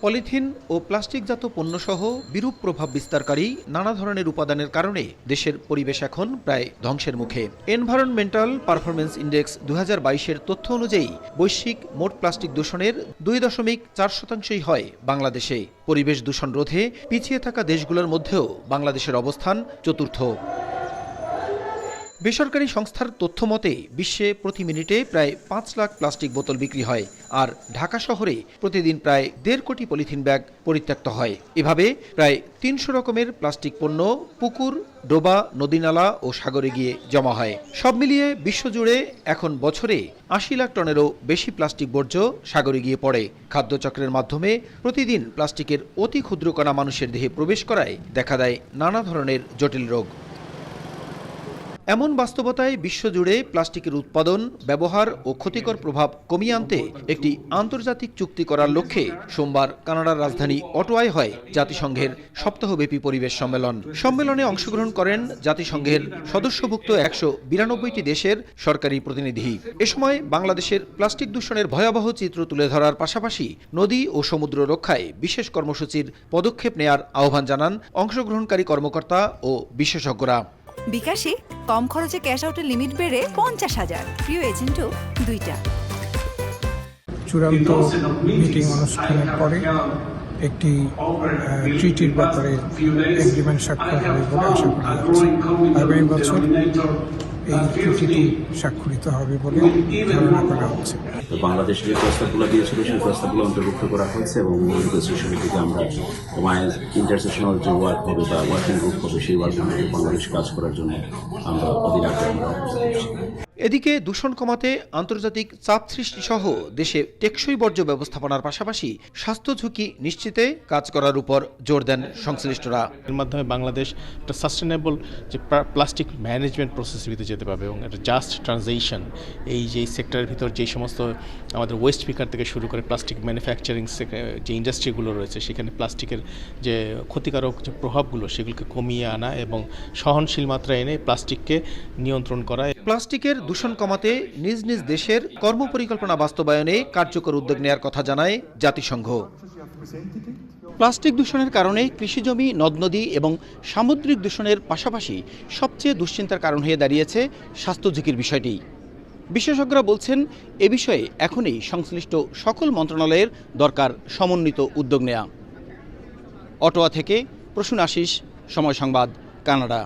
Polythene ও প্লাস্টিকজাত পণ্যসহ বিরূপ প্রভাব বিস্তারকারী নানা ধরনের উপাদানের কারণে দেশের পরিবেশ এখন প্রায় ধ্বংসের মুখে। এনভায়রনমেন্টাল পারফরমেন্স ইন্ডেক্স দু এর তথ্য অনুযায়ী বৈশ্বিক মোট প্লাস্টিক দূষণের দুই দশমিক চার শতাংশই হয় বাংলাদেশে। পরিবেশ দূষণ রোধে পিছিয়ে থাকা দেশগুলোর মধ্যেও বাংলাদেশের অবস্থান চতুর্থ। বেসরকারি সংস্থার তথ্য মতে বিশ্বে প্রতি মিনিটে প্রায় পাঁচ লাখ প্লাস্টিক বোতল বিক্রি হয় আর ঢাকা শহরে প্রতিদিন প্রায় দেড় কোটি পলিথিন ব্যাগ পরিত্যক্ত হয়। এভাবে প্রায় তিনশো রকমের প্লাস্টিক পণ্য পুকুর, ডোবা, নদীনালা ও সাগরে গিয়ে জমা হয়। সব মিলিয়ে বিশ্বজুড়ে এখন বছরে আশি লাখ টনেরও বেশি প্লাস্টিক বর্জ্য সাগরে গিয়ে পড়ে। খাদ্যচক্রের মাধ্যমে প্রতিদিন প্লাস্টিকের অতি ক্ষুদ্র কণা মানুষের দেহে প্রবেশ করায় দেখা দেয় নানা ধরনের জটিল রোগ। এমন বাস্তবতায় বিশ্বজুড়ে প্লাস্টিকের উৎপাদন, ব্যবহার ও ক্ষতিকর প্রভাব কমিয়ে আনতে একটি আন্তর্জাতিক চুক্তি করার লক্ষ্যে সোমবার কানাডার রাজধানী অটোয়ায় হয় জাতিসংঘের সপ্তাহব্যাপী পরিবেশ সম্মেলন। সম্মেলনে অংশগ্রহণ করেন জাতিসংঘের সদস্যভুক্ত একশো বিরানব্বইটি দেশের সরকারি প্রতিনিধি। এ সময় বাংলাদেশের প্লাস্টিক দূষণের ভয়াবহ চিত্র তুলে ধরার পাশাপাশি নদী ও সমুদ্র রক্ষায় বিশেষ কর্মসূচির পদক্ষেপ নেয়ার আহ্বান জানান অংশগ্রহণকারী কর্মকর্তা ও বিশেষজ্ঞরা। বিকাশে কম খরচে ক্যাশ আউটের লিমিট বেড়ে পঞ্চাশ হাজার। প্রিয় এজেন্টও দুইটা। চূড়ান্ত মিটিং অনুষ্ঠানের পরে একটি ট্রিটির ব্যাপারে এগ্রিমেন্ট স্বাক্ষর হবে বলে আশা করা যাচ্ছে আগামী বছর এই ট্রিটিটি স্বাক্ষরিত হবে বলে ধারণা করা হচ্ছে। বাংলাদেশ যে প্রস্তাবগুলো দিয়েছিল সেই প্রস্তাবগুলো অন্তর্ভুক্ত করা হয়েছে এবং সমিতিতে আমরা ইন্টারসেশনাল যে ওয়ার্ক হবে বা ওয়ার্কিং গ্রুপ হবে সেই ওয়ার্ক গ্রুপে বাংলাদেশ কাজ করার জন্য আমরা অধীর আগ্রহ। এদিকে দূষণ কমাতে আন্তর্জাতিক চাপ সৃষ্টি সহ দেশে টেকসই বর্জ্য ব্যবস্থাপনার পাশাপাশি স্বাস্থ্য ঝুঁকি নিশ্চিতে কাজ করার উপর জোর দেন সংশ্লিষ্টরা। এর মাধ্যমে বাংলাদেশ একটা সাস্টেনেবল যে প্লাস্টিক ম্যানেজমেন্ট প্রসেসের ভিতরে যেতে পারবে এবং একটা জাস্ট ট্রানজিশন এই যে সেক্টরের ভিতর যে সমস্ত আমাদের ওয়েস্ট পিকার থেকে শুরু করে প্লাস্টিক ম্যানুফ্যাকচারিং যে ইন্ডাস্ট্রিগুলো রয়েছে সেখানে প্লাস্টিকের যে ক্ষতিকারক যে প্রভাবগুলো সেগুলোকে কমিয়ে আনা এবং সহনশীল মাত্রা এনে প্লাস্টিককে নিয়ন্ত্রণ করা। প্লাস্টিকের দূষণ কমাতে নিজ নিজ দেশের কর্মপরিকল্পনা বাস্তবায়নে কার্যকর উদ্যোগ নেওয়ার কথা জানায় জাতিসংঘ। প্লাস্টিক দূষণের কারণে কৃষিজমি নদ নদী এবং সামুদ্রিক দূষণের পাশাপাশি সবচেয়ে দুশ্চিন্তার কারণ হয়ে দাঁড়িয়েছে স্বাস্থ্য ঝুঁকির বিষয়টি। বিশেষজ্ঞরা বলছেন, এ বিষয়ে এখনই সংশ্লিষ্ট সকল মন্ত্রণালয়ের দরকার সমন্বিত উদ্যোগ নেয়া। অটোয়া থেকে প্রসূন আশিস, সময় সংবাদ, কানাডা।